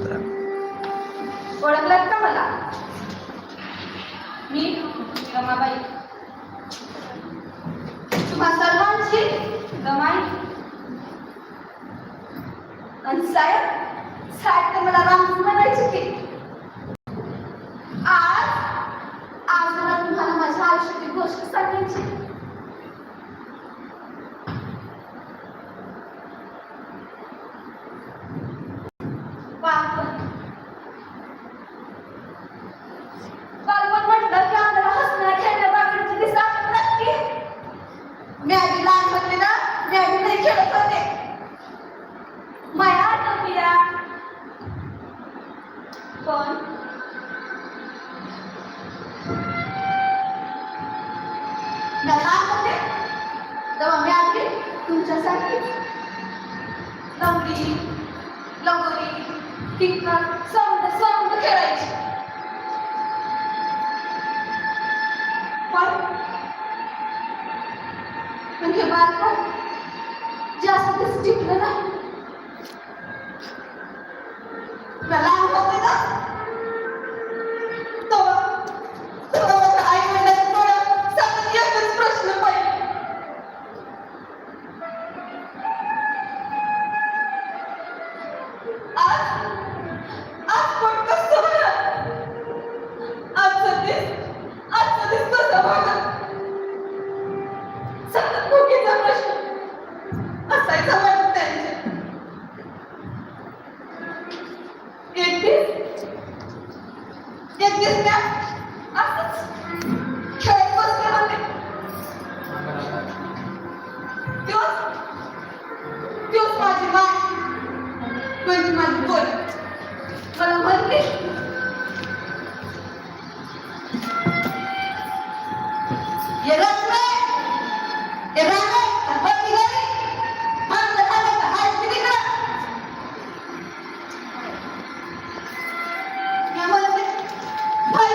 मित्रांनो ओळखलात का मला? मी रमाबाई तुम्हा सर्वांची गमाई. आणि साहेब साहेब तर मला राम म्हणायचे की? पण नकार होते. तर मम्मी आली तुमच्यासाठी. लवडी लगोरी टिक्कर समज समज खेळायची. पण म्हणजे बालपण जे असं ते टिकलं ना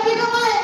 কি তোমার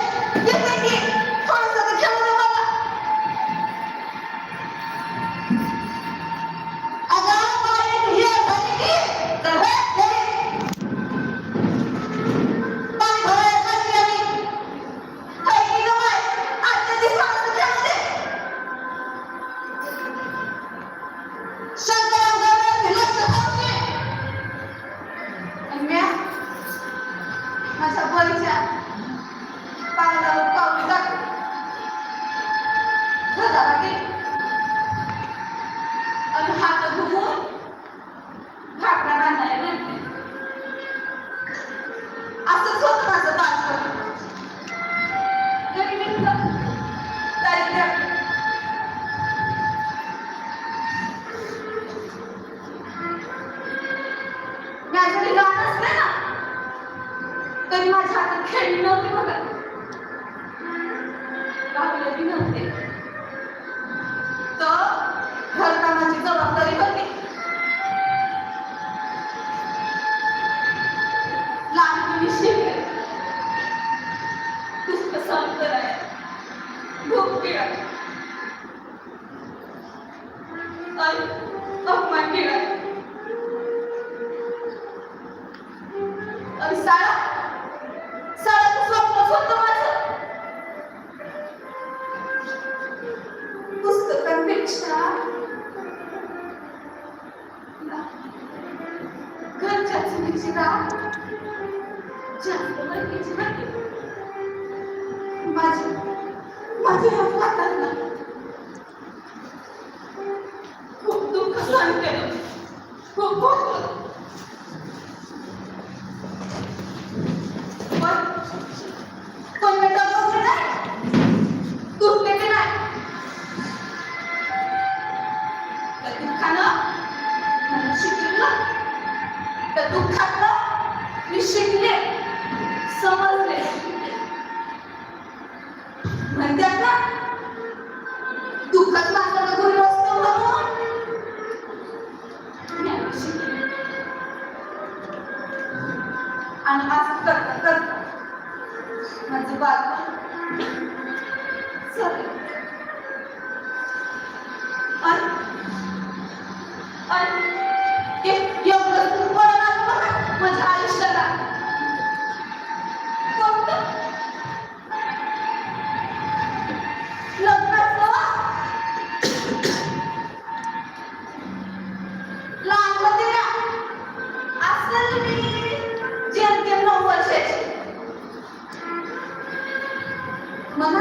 మన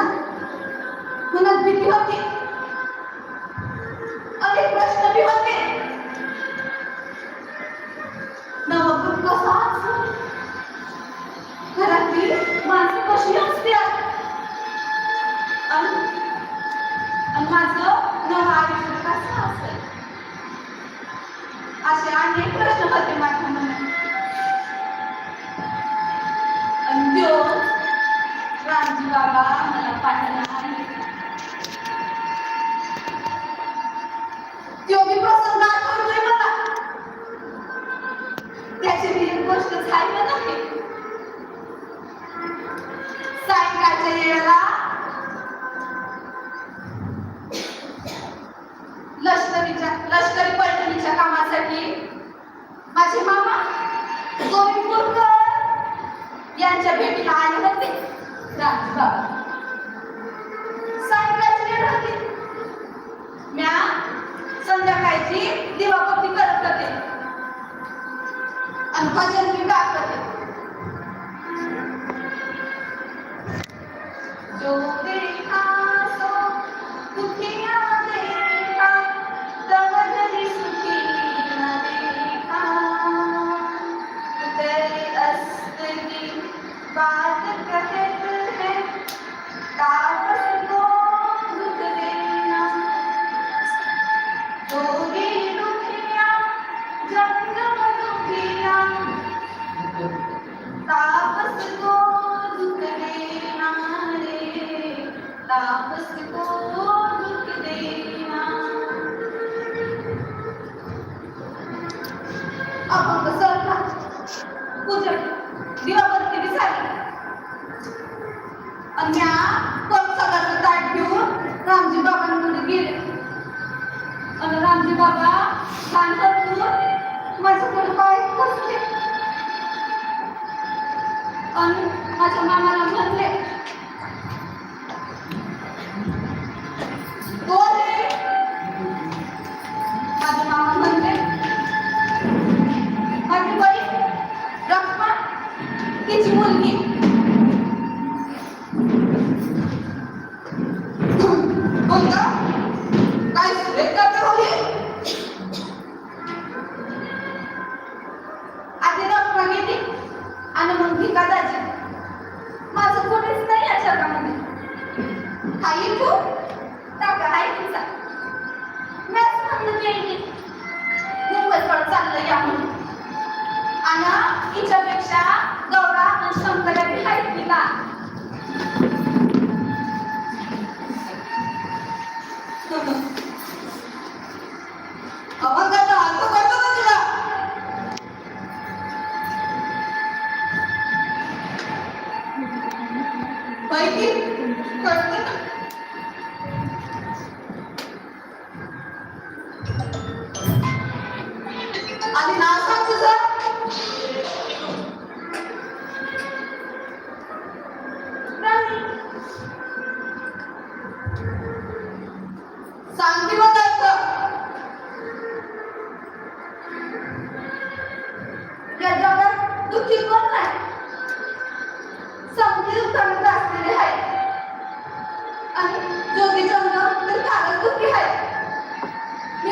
మన బిడ్డలోకి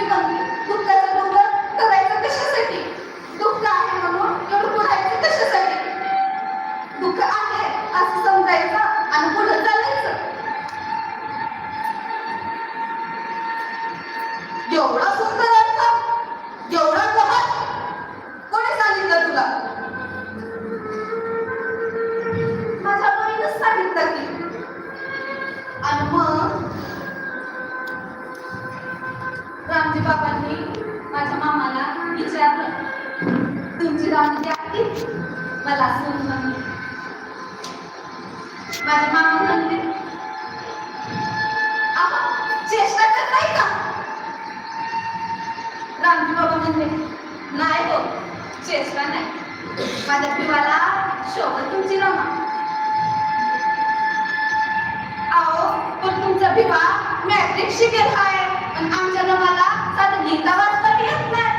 तुम्ही माझ्या मामा म्हणते आपण चेष्टा नाही का? रामजी बाबा म्हणते नाही हो चेष्टा नाही. माझ्या पिवाला शोभत तुमची रमा. आओ पण तुमचा पिवा मॅट्रिक शिकेल हाय पण आमच्या रमाला साधं गीता वाचता येत नाही.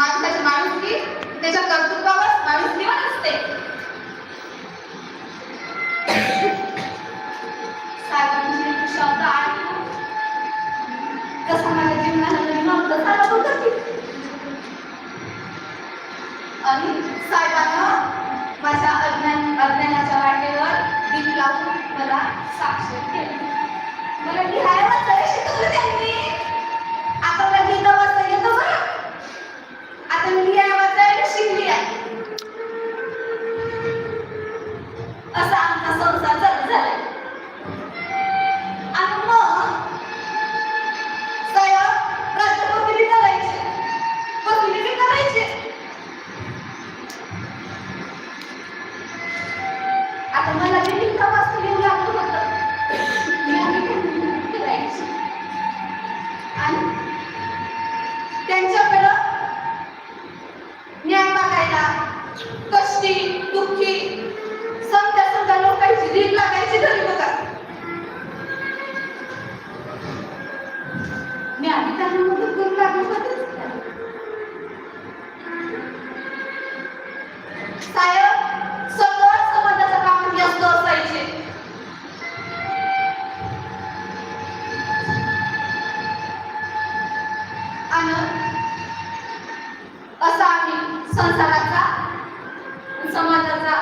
माणसाची त्याच्या कर्तृत्वावर माणुसकीवर असते. शब्द आणि कसा माझ्या जीवनाला आणि माझ्या अज्ञानाच्या वाटेवर लावून मला केले. संसाराचा समाजाचा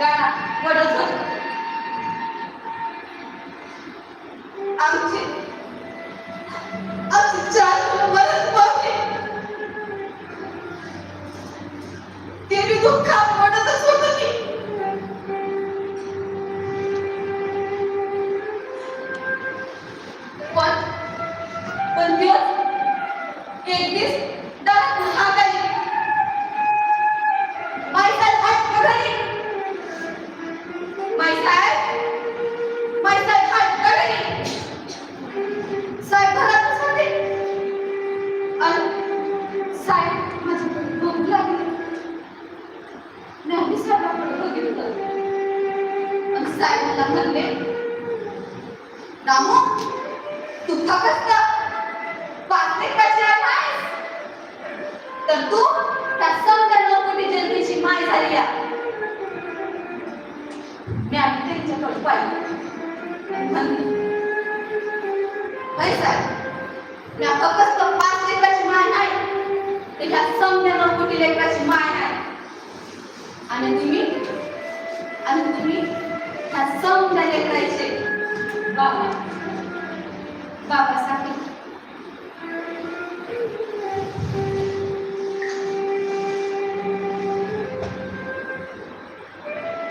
गाडा वडत आमची साहेब मला म्हणले रामू तू फक्त वाचले कशा तर तू त्या संकल्प कोटी जनतेची माय झाली या. मी आम्ही त्यांच्याकडे पाहिलं. साहेब मी फक्त पाच लेकराची माय नाही त्याच्या संपल्यावर कोटी लेकराची माय नाही आणि तुम्ही आणि तुम्ही ह्या संत म्हणजे करायचे. बाबा. बाबासाहेब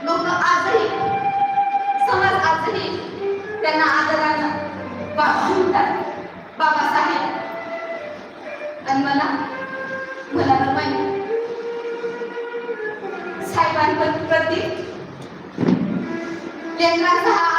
लोक आजही समाज आजही त्यांना आदरानं बाबा म्हणतात बाबासाहेब 谢谢大家。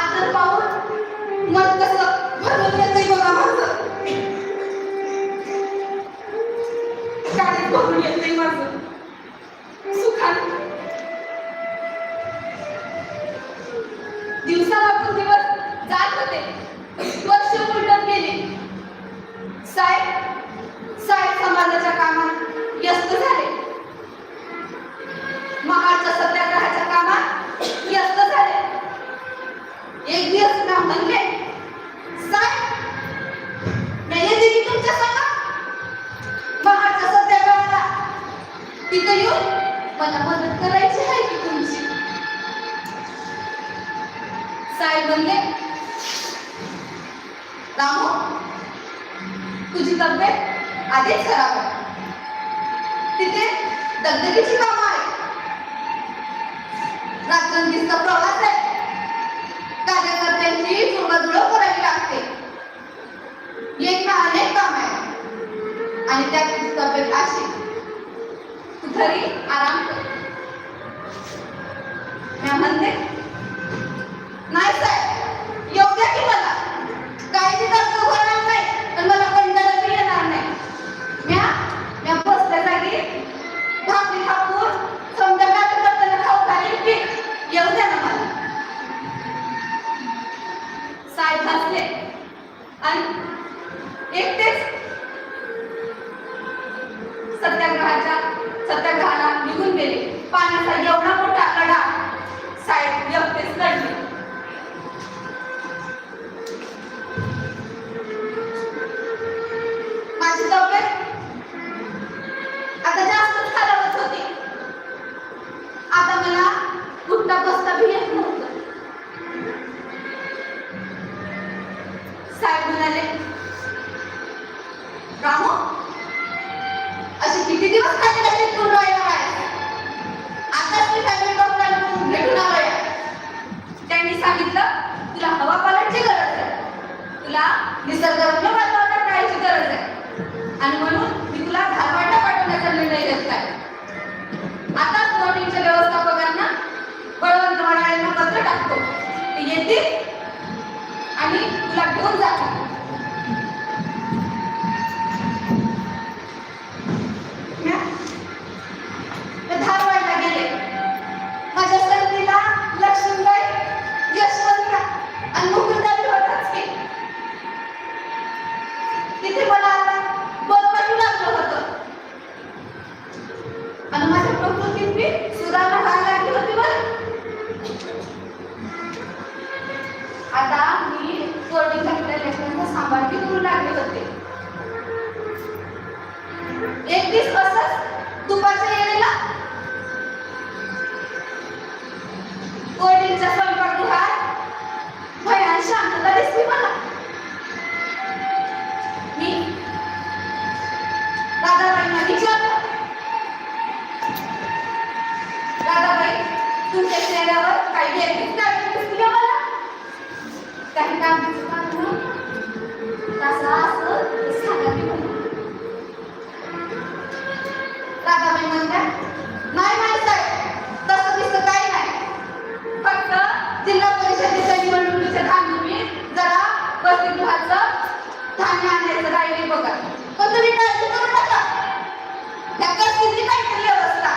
nunca costa bien. पाहिजे तुला मला? काही काम तसा असं सांगा मी राधाबाई म्हणतात नाही नाही साहेब तसं दिसत काही नाही. फक्त जिल्हा परिषदेच्या निवडणुकीच्या धान्य जरा वसतिगृहाचं धान्य आणायचं राहिले बघा. पण तुम्ही काळजी करू नका? त्या कर्तीची काहीतरी व्यवस्था.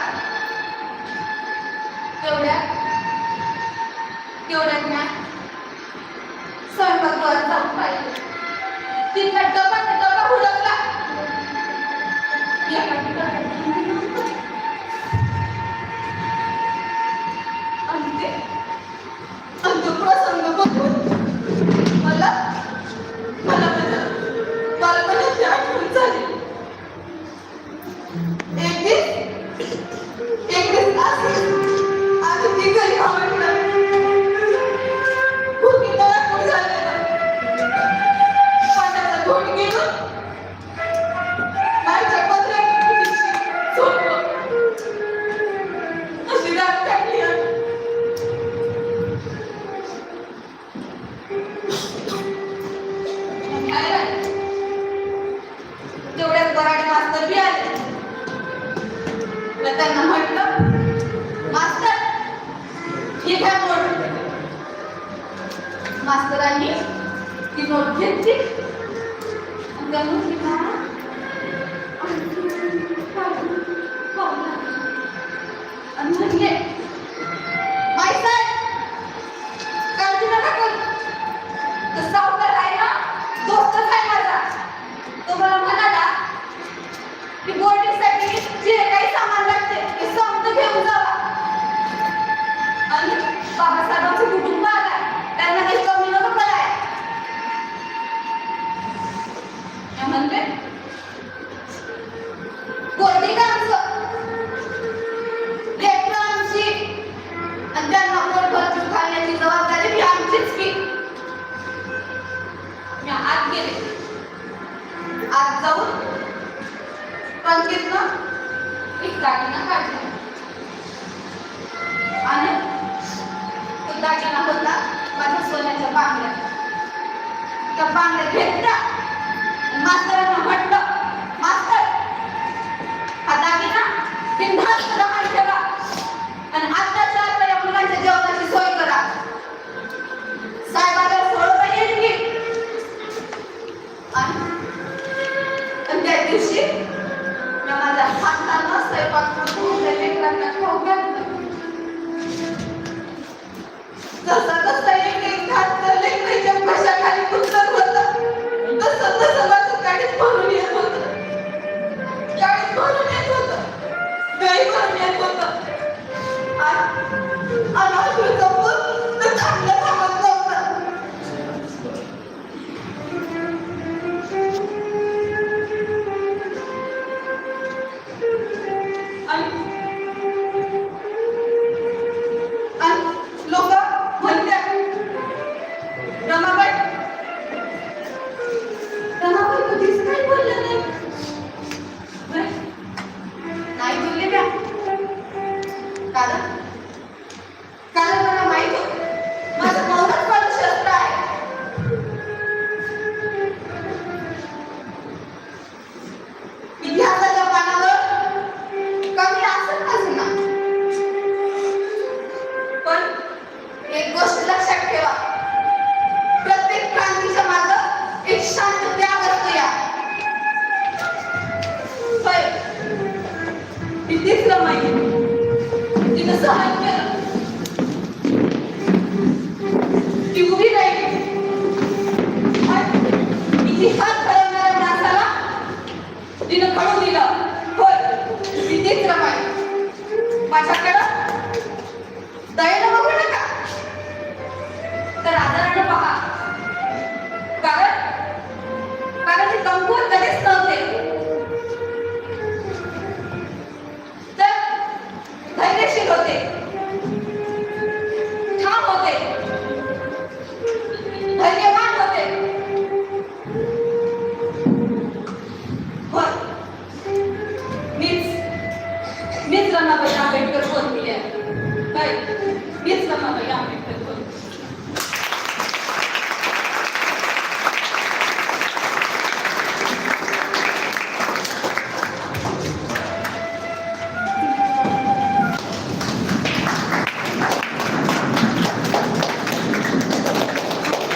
तेवढ्या तेवढ्यात ना स्वयंपाकघर जाऊन पाहिजे तिथं डबा डबा हुडकला lagi, kinergetik, hanggang kita